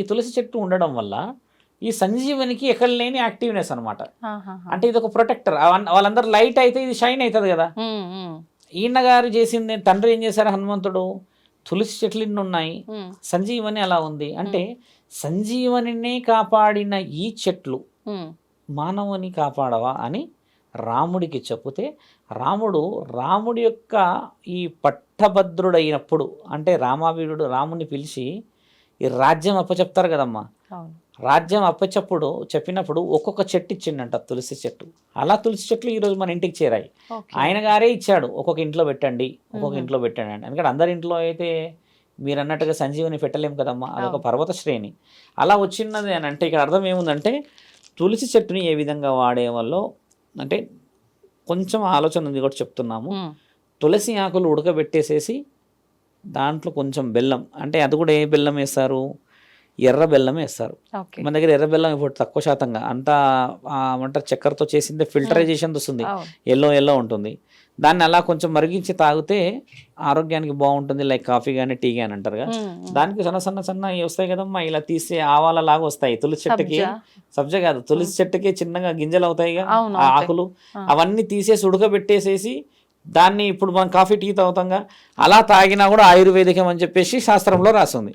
ఈ తులసి చెట్టు ఉండడం వల్ల ఈ సంజీవనికి ఎక్కడ లేని యాక్టివ్నెస్ అనమాట. అంటే ఇది ఒక ప్రొటెక్టర్. వాళ్ళందరూ లైట్ అయితే ఇది షైన్ అవుతుంది కదా. ఈయన గారు చేసింది తండ్రి ఏం చేశారు? హనుమంతుడు తులసి చెట్లు ఇన్ని ఉన్నాయి. సంజీవని అలా ఉంది. అంటే సంజీవనినే కాపాడిన ఈ చెట్లు మానవుని కాపాడవా అని రాముడికి చెబితే రాముడు రాముడి యొక్క ఈ పట్టభద్రుడైనప్పుడు అంటే రామావీరుడు రాముని పిలిచి ఈ రాజ్యం అప్పచెప్తారు కదమ్మా. రాజ్యం అప్పచెప్పుడు చెప్పినప్పుడు ఒక్కొక్క చెట్టు ఇచ్చిండంట తులసి చెట్టు. అలా తులసి చెట్లు ఈరోజు మన ఇంటికి చేరాయి. ఆయన గారే ఇచ్చాడు ఒక్కొక్క ఇంట్లో పెట్టండి ఒక్కొక్క. ఇంట్లో పెట్టండి ఎందుకంటే అందరి ఇంట్లో అయితే మీరు అన్నట్టుగా సంజీవని పెట్టలేం కదమ్మా అదొక. పర్వత శ్రేణి. అలా వచ్చినది అని అంటే ఇక్కడ అర్థం ఏముందంటే తులసి చెట్టుని ఏ విధంగా వాడే వల్ల అంటే కొంచెం ఆలోచన ఉంది కూడా చెప్తున్నాము. తులసి ఆకులు ఉడకబెట్టేసేసి దాంట్లో కొంచెం బెల్లం అంటే అది కూడా ఏ బెల్లం వేస్తారు? ఎర్ర బెల్లం వేస్తారు. మన దగ్గర ఎర్ర బెల్లం ఇప్పుడు తక్కువ శాతంగా అంతా ఏమంటారు చక్కెరతో చేసిందే ఫిల్టరైజేషన్ వస్తుంది. ఎల్లో ఎల్లో ఉంటుంది. దాన్ని అలా కొంచెం మరిగించి తాగితే ఆరోగ్యానికి బాగుంటుంది లైక్ కాఫీ కానీ టీ కానీ అంటారు కదా. దానికి సన్న సన్న సన్న వస్తాయి కదమ్మా ఇలా తీస్తే ఆవాల లాగా వస్తాయి. తులసి చెట్టుకి. సబ్జా. కాదు తులసి చెట్టుకి చిన్నగా గింజలు అవుతాయి అవును, ఆ అవుతాయి. ఆకులు. అవన్నీ తీసేసి ఉడకబెట్టేసేసి దాన్ని ఇప్పుడు మనం కాఫీ టీ తాగుతాంగా అలా తాగినా కూడా ఆయుర్వేదికం అని చెప్పేసి శాస్త్రంలో రాసింది.